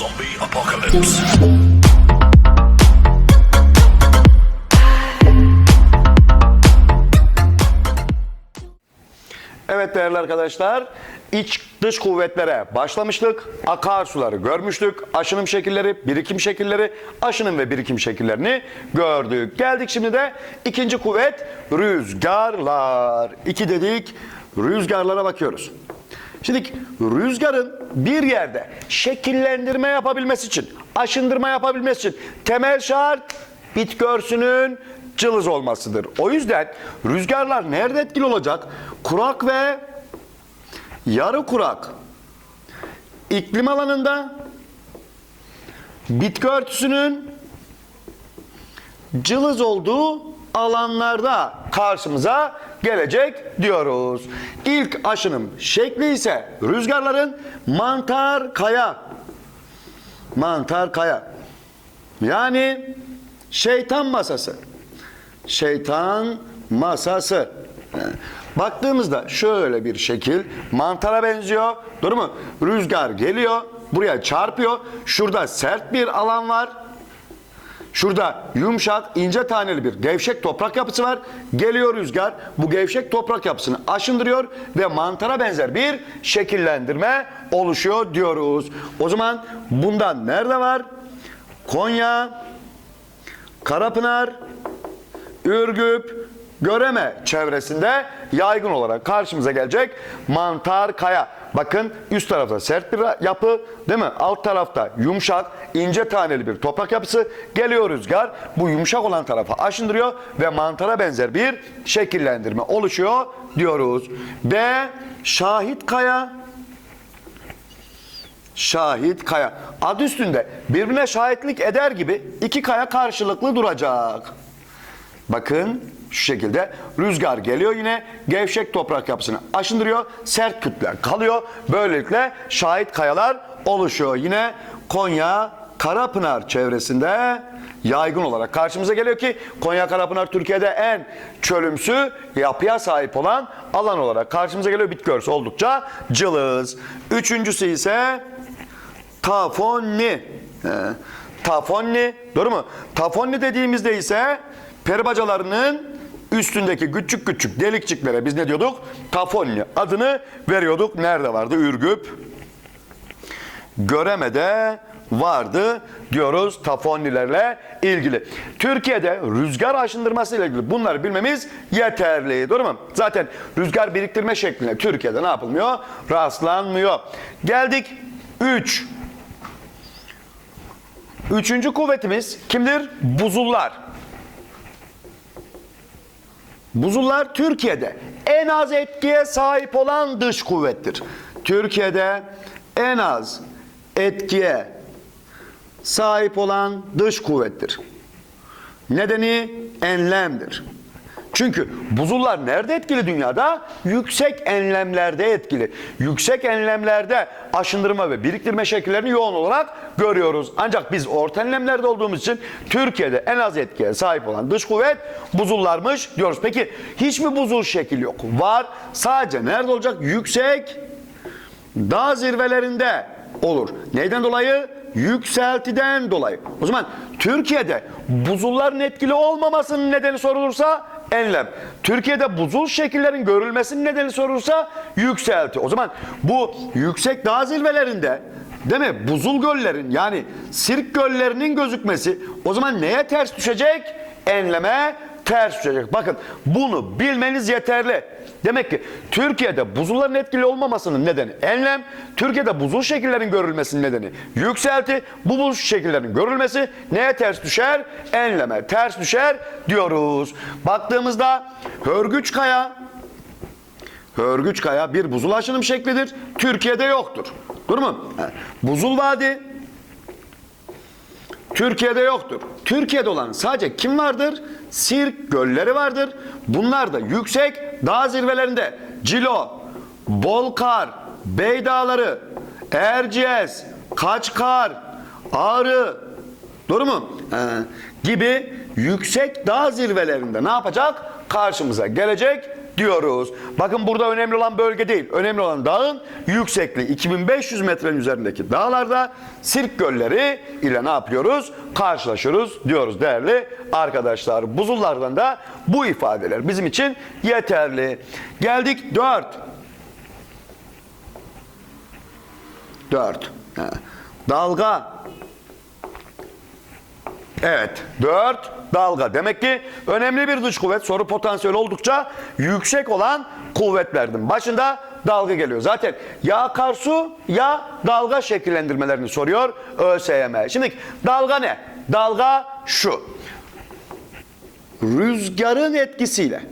Zombie apocalypse. Evet değerli arkadaşlar, iç dış kuvvetlere başlamıştık. Akarsuları görmüştük. Aşınım şekilleri, birikim şekilleri, aşınım ve birikim şekillerini gördük. Geldik şimdi de ikinci kuvvet rüzgarlar. İki dedik, rüzgarlara bakıyoruz. Şimdi rüzgarın bir yerde şekillendirme yapabilmesi için, aşındırma yapabilmesi için temel şart bitki örtüsünün cılız olmasıdır. O yüzden rüzgarlar nerede etkili olacak? Kurak ve yarı kurak iklim alanında bitki örtüsünün cılız olduğu alanlarda karşımıza gelecek diyoruz. İlk aşınım şekli ise rüzgarların mantar kaya. Mantar kaya. Yani şeytan masası. Şeytan masası. Baktığımızda şöyle bir şekil mantara benziyor. Doğru mu? Rüzgar geliyor, buraya çarpıyor. Şurada sert bir alan var. Şurada yumuşak, ince taneli bir gevşek toprak yapısı var. Geliyor rüzgar, bu gevşek toprak yapısını aşındırıyor ve mantara benzer bir şekillendirme oluşuyor diyoruz. O zaman bundan nerede var? Konya, Karapınar, Ürgüp, Göreme çevresinde yaygın olarak karşımıza gelecek mantar kaya. Bakın üst tarafta sert bir yapı değil mi? Alt tarafta yumuşak, ince taneli bir toprak yapısı. Geliyor rüzgar bu yumuşak olan tarafa aşındırıyor ve mantara benzer bir şekillendirme oluşuyor diyoruz. Ve şahit kaya Şahit kaya. Adı üstünde birbirine şahitlik eder gibi iki kaya karşılıklı duracak. Bakın şu şekilde rüzgar geliyor yine gevşek toprak yapısını aşındırıyor. Sert kütler kalıyor. Böylelikle şahit kayalar oluşuyor. Yine Konya Karapınar çevresinde yaygın olarak karşımıza geliyor ki Konya Karapınar Türkiye'de en çölümsü yapıya sahip olan alan olarak karşımıza geliyor. Bitki örtüsü oldukça cılız. Üçüncüsü ise Tafonni. Tafonni, doğru mu? Tafonni dediğimizde ise peri bacalarının üstündeki küçük küçük delikçiklere biz ne diyorduk? Tafonni adını veriyorduk. Nerede vardı? Ürgüp. Göreme'de vardı diyoruz tafonnilerle ilgili. Türkiye'de rüzgar aşındırması ile ilgili bunları bilmemiz yeterli. Doğru mu? Zaten rüzgar biriktirme şeklinde Türkiye'de ne yapılmıyor? Rastlanmıyor. Geldik 3. Üçüncü kuvvetimiz kimdir? Buzullar. Buzullar Türkiye'de en az etkiye sahip olan dış kuvvettir. Türkiye'de en az etkiye sahip olan dış kuvvettir. Nedeni enlemdir. Çünkü buzullar nerede etkili dünyada? Yüksek enlemlerde etkili. Yüksek enlemlerde aşındırma ve biriktirme şekillerini yoğun olarak görüyoruz. Ancak biz orta enlemlerde olduğumuz için Türkiye'de en az etkiye sahip olan dış kuvvet buzullarmış diyoruz. Peki hiç mi buzul şekil yok? Var. Sadece nerede olacak? Yüksek dağ zirvelerinde olur. Neyden dolayı? Yükseltiden dolayı. O zaman Türkiye'de buzulların etkili olmamasının nedeni sorulursa enlem. Türkiye'de buzul şekillerin görülmesinin nedeni sorulursa yükselti. O zaman bu yüksek dağ zirvelerinde değil mi? Buzul göllerin yani sirk göllerinin gözükmesi o zaman neye ters düşecek? Enleme ters düşecek. Bakın bunu bilmeniz yeterli. Demek ki Türkiye'de buzulların etkili olmamasının nedeni enlem, Türkiye'de buzul şekillerin görülmesinin nedeni yükselti. Bu buzul şekillerin görülmesi neye ters düşer? Enleme ters düşer diyoruz. Baktığımızda Hörgüç Kaya, Hörgüç Kaya bir buzul aşınım şeklidir. Türkiye'de yoktur. Mu? Buzul Vadi, Türkiye'de yoktur. Türkiye'de olan sadece kim vardır? Sirk gölleri vardır. Bunlar da yüksek dağ zirvelerinde Cilo, Bolkar, Bey Dağları, Erciyes, Kaçkar, Ağrı, doğru mu? Ee, gibi yüksek dağ zirvelerinde ne yapacak? Karşımıza gelecek diyoruz. Bakın burada önemli olan bölge değil. Önemli olan dağın yüksekliği. 2500 metrenin üzerindeki dağlarda sirk gölleri ile ne yapıyoruz? Karşılaşıyoruz diyoruz değerli arkadaşlar. Buzullardan da bu ifadeler bizim için yeterli. Geldik 4. 4. Dalga. Evet. 4 dalga. Demek ki önemli bir dış kuvvet. Soru potansiyeli oldukça yüksek olan kuvvetlerden. Başında dalga geliyor. Zaten ya akarsu ya dalga şekillendirmelerini soruyor ÖSYM. Şimdi dalga ne? Dalga şu. Rüzgarın etkisiyle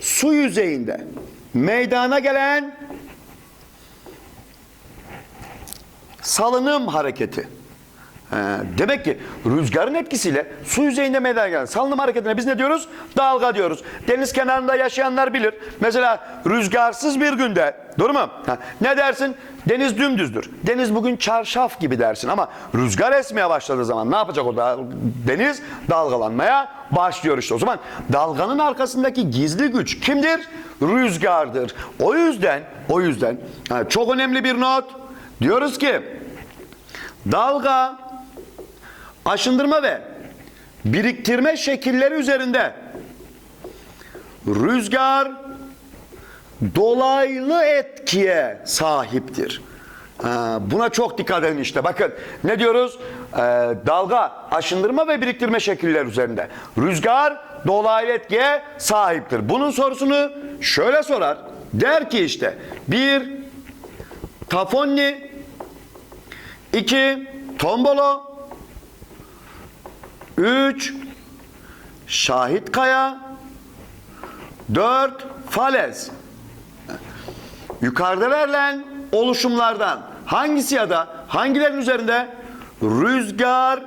su yüzeyinde meydana gelen salınım hareketi. Demek ki rüzgarın etkisiyle su yüzeyinde meydana gelen salınım hareketine biz ne diyoruz? Dalga diyoruz. Deniz kenarında yaşayanlar bilir. Mesela rüzgarsız bir günde, doğru mu? Ha, ne dersin? Deniz dümdüzdür. Deniz bugün çarşaf gibi dersin ama rüzgar esmeye başladığı zaman ne yapacak o da? Deniz dalgalanmaya başlıyor işte. O zaman dalganın arkasındaki gizli güç kimdir? Rüzgardır. O yüzden, o yüzden çok önemli bir not. Diyoruz ki dalga aşındırma ve biriktirme şekilleri üzerinde rüzgar dolaylı etkiye sahiptir. Buna çok dikkat edin işte. Bakın ne diyoruz? Ee, dalga aşındırma ve biriktirme şekilleri üzerinde. Rüzgar dolaylı etkiye sahiptir. Bunun sorusunu şöyle sorar. Der ki işte bir tafonni, iki tombolo, üç şahit kaya, dört falez. Yukarıda verilen oluşumlardan hangisi ya da hangilerin üzerinde rüzgar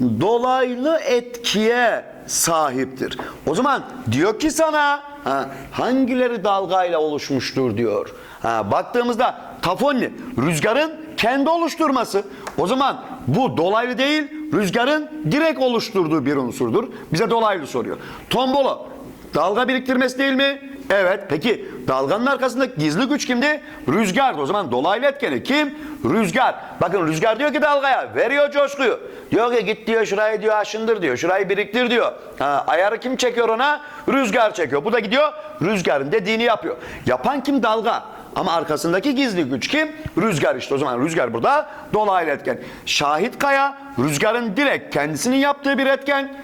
dolaylı etkiye sahiptir. O zaman diyor ki sana ha, hangileri dalgayla oluşmuştur diyor. Ha, baktığımızda tafonni rüzgarın kendi oluşturması. O zaman bu dolaylı değil rüzgarın direkt oluşturduğu bir unsurdur. Bize dolaylı soruyor. Tombolo dalga biriktirmesi değil mi? Evet. Peki dalganın arkasındaki gizli güç kimdi? Rüzgardı. O zaman dolaylı etkeni kim? Rüzgar. Bakın rüzgar diyor ki dalgaya veriyor coşkuyu. Diyor ki git diyor şurayı diyor aşındır diyor. Şurayı biriktir diyor. Ha, ayarı kim çekiyor ona? Rüzgar çekiyor. Bu da gidiyor rüzgarın dediğini yapıyor. Yapan kim? Dalga. Ama arkasındaki gizli güç kim? Rüzgar işte. O zaman rüzgar burada dolaylı etken. Şahit kaya rüzgarın direkt kendisinin yaptığı bir etken.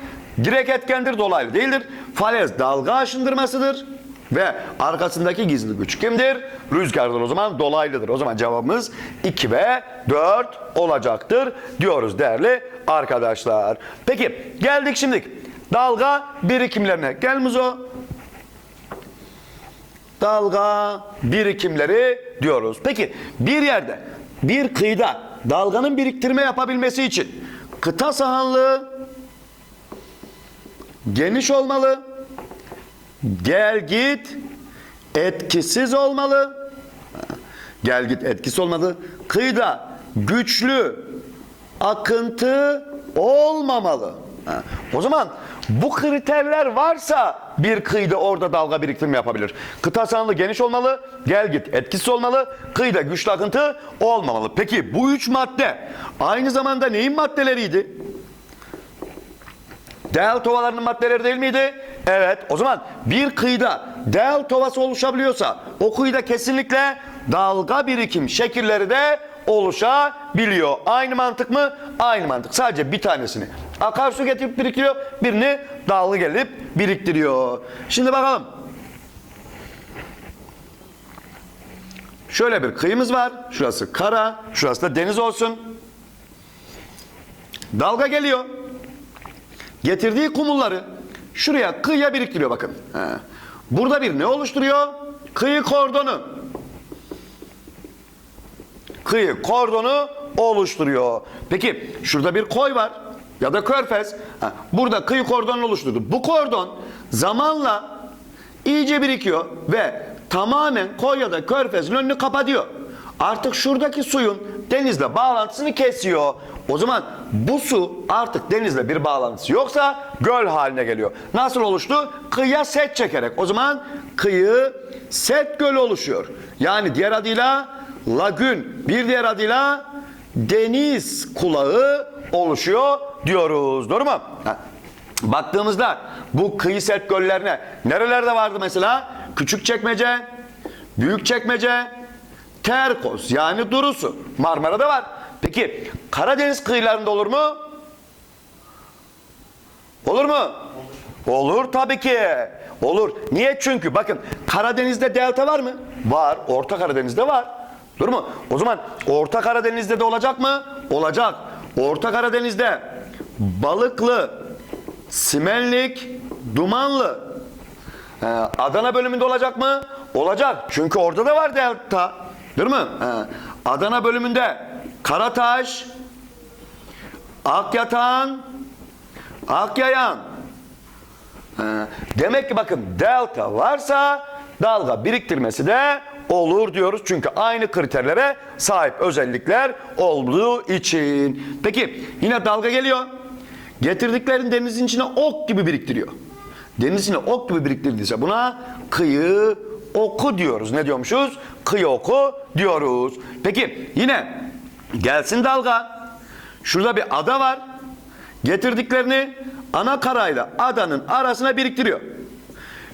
Direkt etkendir, dolaylı değildir. Falez dalga aşındırmasıdır. Ve arkasındaki gizli güç kimdir? Rüzgardır o zaman dolaylıdır. O zaman cevabımız 2 ve 4 olacaktır diyoruz değerli arkadaşlar. Peki geldik şimdi dalga birikimlerine. Gel Muzo. Dalga birikimleri diyoruz. Peki bir yerde bir kıyıda dalganın biriktirme yapabilmesi için kıta sahanlığı geniş olmalı. Gel git etkisiz olmalı. Gel git etkisiz olmalı. Kıyıda güçlü akıntı olmamalı. O zaman bu kriterler varsa bir kıyıda orada dalga biriktirme yapabilir. Kıta sahanlığı geniş olmalı, gel git etkisiz olmalı, kıyıda güçlü akıntı olmamalı. Peki bu üç madde aynı zamanda neyin maddeleriydi? Delta ovalarının maddeleri değil miydi? Evet. O zaman bir kıyıda delta ovası oluşabiliyorsa o kıyıda kesinlikle dalga birikim şekilleri de oluşabiliyor. Aynı mantık mı? Aynı mantık. Sadece bir tanesini akarsu getirip biriktiriyor. Birini dalga gelip biriktiriyor. Şimdi bakalım. Şöyle bir kıyımız var. Şurası kara, şurası da deniz olsun. Dalga geliyor. Getirdiği kumulları şuraya kıyıya biriktiriyor bakın. Burada bir ne oluşturuyor? Kıyı kordonu. Kıyı kordonu oluşturuyor. Peki şurada bir koy var ya da körfez. Burada kıyı kordonu oluşturdu. Bu kordon zamanla iyice birikiyor ve tamamen koy ya da körfezin önünü kapatıyor. artık şuradaki suyun denizle bağlantısını kesiyor. O zaman bu su artık denizle bir bağlantısı yoksa göl haline geliyor. Nasıl oluştu? Kıyıya set çekerek. O zaman kıyı set gölü oluşuyor. Yani diğer adıyla lagün, bir diğer adıyla deniz kulağı oluşuyor diyoruz. Doğru mu? Ha. Baktığımızda bu kıyı set göllerine nerelerde vardı mesela? Küçükçekmece, Büyükçekmece, Terkos yani Durusu. Marmara'da var. Peki Karadeniz kıyılarında olur mu? Olur mu? Olur tabii ki. Olur. Niye? Çünkü bakın Karadeniz'de delta var mı? Var. Orta Karadeniz'de var. Dur mu? O zaman Orta Karadeniz'de de olacak mı? Olacak. Orta Karadeniz'de Balıklı, Simenlik, Dumanlı. Ee, Adana bölümünde olacak mı? Olacak. Çünkü orada da var delta. Değil mi? Ee, Adana bölümünde Karataş, Akyatan, Akyayan. Ee, demek ki bakın delta varsa dalga biriktirmesi de olur diyoruz. Çünkü aynı kriterlere sahip özellikler olduğu için. Peki yine dalga geliyor. Getirdiklerin denizin içine ok gibi biriktiriyor. Denizine ok gibi biriktirdiyse buna kıyı oku diyoruz. Ne diyormuşuz? Kıyı oku diyoruz. Peki yine gelsin dalga. Şurada bir ada var. Getirdiklerini ana karayla adanın arasına biriktiriyor.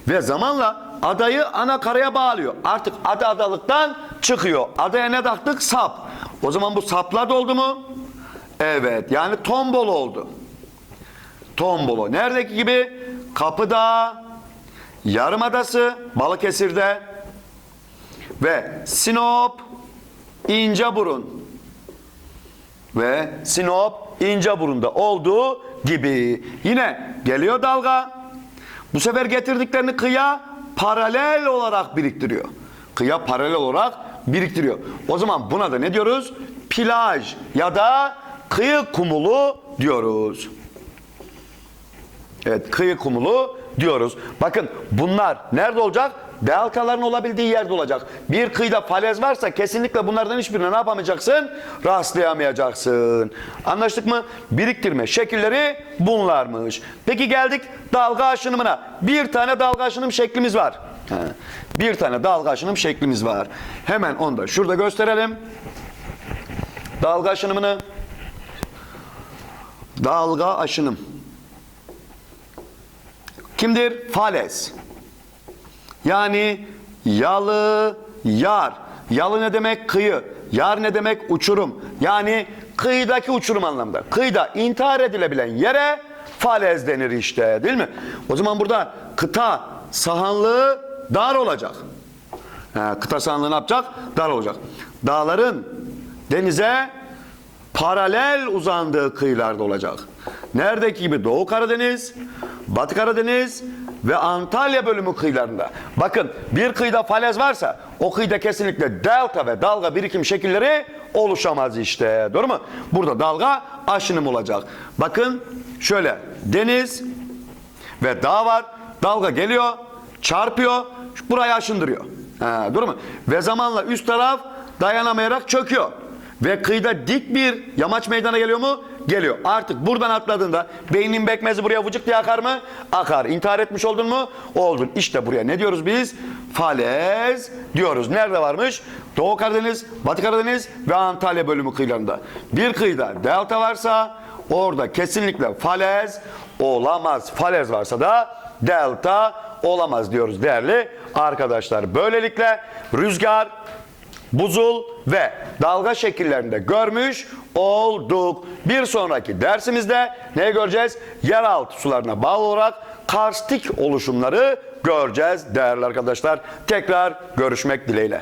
Ve zamanla adayı ana karaya bağlıyor. Artık ada adalıktan çıkıyor. Adaya ne taktık? Sap. O zaman bu saplar oldu mu? Evet. Yani tombol oldu. Tombolo. Neredeki gibi? Kapıdağ, Yarımadası, Balıkesir'de ve Sinop, İnceburun ve Sinop, İnceburun'da olduğu gibi. Yine geliyor dalga. Bu sefer getirdiklerini kıya paralel olarak biriktiriyor. Kıya paralel olarak biriktiriyor. O zaman buna da ne diyoruz? Plaj ya da kıyı kumulu diyoruz. Evet kıyı kumulu diyoruz. Bakın bunlar nerede olacak? Deltaların olabildiği yerde olacak. Bir kıyıda falez varsa kesinlikle bunlardan hiçbirine ne yapamayacaksın? Rastlayamayacaksın. Anlaştık mı? Biriktirme şekilleri bunlarmış. Peki geldik dalga aşınımına. Bir tane dalga aşınım şeklimiz var. Bir tane dalga aşınım şeklimiz var. Hemen onu da şurada gösterelim. Dalga aşınımını. Dalga aşınım. Kimdir? Fales. Yani yalı, yar. Yalı ne demek? Kıyı. Yar ne demek? Uçurum. Yani kıyıdaki uçurum anlamda. Kıyıda intihar edilebilen yere falez denir işte değil mi? O zaman burada kıta sahanlığı dar olacak. Ha, kıta sahanlığı ne yapacak? Dar olacak. Dağların denize paralel uzandığı kıyılarda olacak. Neredeki gibi Doğu Karadeniz, Batı Karadeniz ve Antalya bölümü kıyılarında. Bakın bir kıyıda falez varsa o kıyıda kesinlikle delta ve dalga birikim şekilleri oluşamaz işte. Doğru mu? Burada dalga aşınım olacak. Bakın şöyle deniz ve dağ var. Dalga geliyor, çarpıyor, burayı aşındırıyor. Ha, doğru mu? Ve zamanla üst taraf dayanamayarak çöküyor. Ve kıyıda dik bir yamaç meydana geliyor mu? Geliyor. Artık buradan atladığında beynin bekmezi buraya vıcık diye akar mı? Akar. İntihar etmiş oldun mu? Oldun. İşte buraya ne diyoruz biz? Falez diyoruz. Nerede varmış? Doğu Karadeniz, Batı Karadeniz ve Antalya bölümü kıyılarında. Bir kıyıda delta varsa orada kesinlikle falez olamaz. Falez varsa da delta olamaz diyoruz değerli arkadaşlar. Böylelikle rüzgar, buzul ve dalga şekillerinde görmüş olduk. Bir sonraki dersimizde ne göreceğiz? Yeraltı sularına bağlı olarak karstik oluşumları göreceğiz değerli arkadaşlar. Tekrar görüşmek dileğiyle.